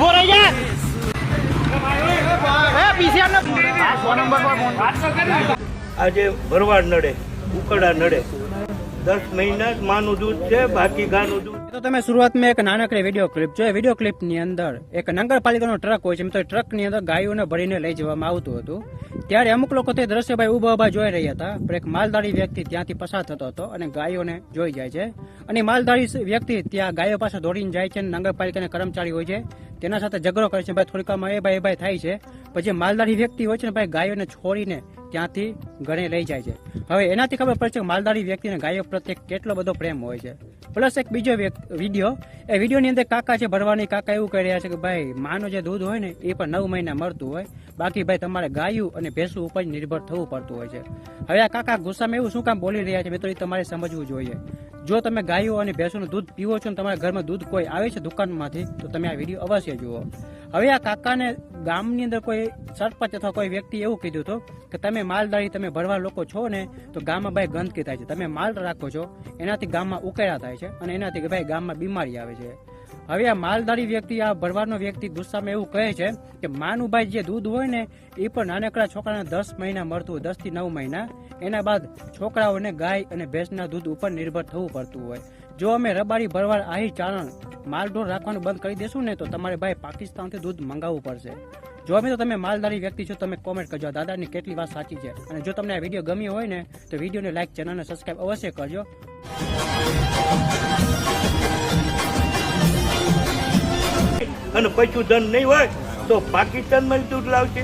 ઊભો રહી જા. આજે ભરવાડ નડે ઉકડા નડે. દસ મહિના માનું દૂધ છે બાકી ગાનું દૂધ. તો તમે શરૂઆતમાં એક નાનકડી વીડિયો ક્લિપ જોઈ. વીડિયો ક્લિપની અંદર એક નગરપાલિકાનો ટ્રક હોય છે તો ટ્રકની અંદર ગાયોને ભરીને લઈ જવામાં આવતું હતું. ત્યારે અમુક લોકો તે દ્રશ્યભાઈ ઊભા ઊભા જોઈ રહ્યા હતા પણ એક માલધારી વ્યક્તિ ત્યાંથી પસાર થતો હતો અને ગાયોને જોઈ જાય છે. અને માલધારી વ્યક્તિ ત્યાં ગાયો પાસે દોડીને જાય છે અને નગરપાલિકાના કર્મચારી હોય છે. તેના સાથે ઝઘડો કરે છે. ભાઈ થોડીક એ ભાઈ એ ભાઈ થાય છે. પછી માલદારી વ્યક્તિ હોય છે ને ભાઈ, ગાયોને છોડીને ત્યાંથી ઘરે લઈ જાય છે. હવે એનાથી ખબર પડે છે કે માલધારી વ્યક્તિને ગાયો પ્રત્યે કેટલો બધો પ્રેમ હોય છે. પ્લસ એક બીજો વીડિયો, એ વિડીયોની અંદર કાકા છે ભરવાની કાકા એવું કહી રહ્યા છે કે ભાઈ, માનું જે દૂધ હોય ને એ પણ નવ મહિના મળતું હોય. બાકી ભાઈ, તમારે ગાયું અને ભેંસું ઉપર જ નિર્ભર થવું પડતું હોય છે. હવે આ કાકા ગુસ્સામાં એવું શું કામ બોલી રહ્યા છે? મિત્રો, એ તમારે સમજવું જોઈએ. જો તમે ગાયો અને ભેંસોનું દૂધ પીવો છો ને તમારા ઘરમાં દૂધ કોઈ આવે છે દુકાનમાંથી, તો તમે આ વીડિયો અવશ્ય જુઓ. હવે આ કાકાને ગામની અંદર કોઈ સરપંચ અથવા કોઈ વ્યક્તિ એવું કીધું હતું કે તમે માલદારી તમે ભરવા લોકો છો ને, તો ગામમાં ભાઈ ગંદકી થાય છે. તમે માલ રાખો છો, એનાથી ગામમાં ઉકેળા થાય છે અને એનાથી ભાઈ ગામમાં બીમારી આવે છે. હવે આ માલધારી વ્યક્તિ, આ ભરવાનો વ્યક્તિ ગુસ્સામાં એવું કહે છે કે માનુભાઈ જે દૂધ હોય ને, એ પણ નાનકડા છોકરાને દસ મહિના મળતું દસથી નવ મહિના. એના બાદ છોકરાઓને ગાય અને ભેંસના દૂધ ઉપર નિર્ભર થવું પડતું હોય. જો અમે રબારી ભરવાડ આહી ચારણ માલઢોર રાખવાનું બંધ કરી દેશું ને, તો તમારે ભાઈ પાકિસ્તાનથી દૂધ મંગાવવું પડશે. જો અમે તો તમે માલધારી વ્યક્તિ છો, તમે કોમેન્ટ કરજો. દાદાની કેટલી વાત સાચી છે. અને જો તમને આ વીડિયો ગમ્યો હોય ને, તો વિડીયોને લાઈક ચેનલને સબસ્ક્રાઈબ અવશ્ય કરજો. અને પશુધન નહીં હોય તો પાકિસ્તાનમાં જ દૂધ લાવશે.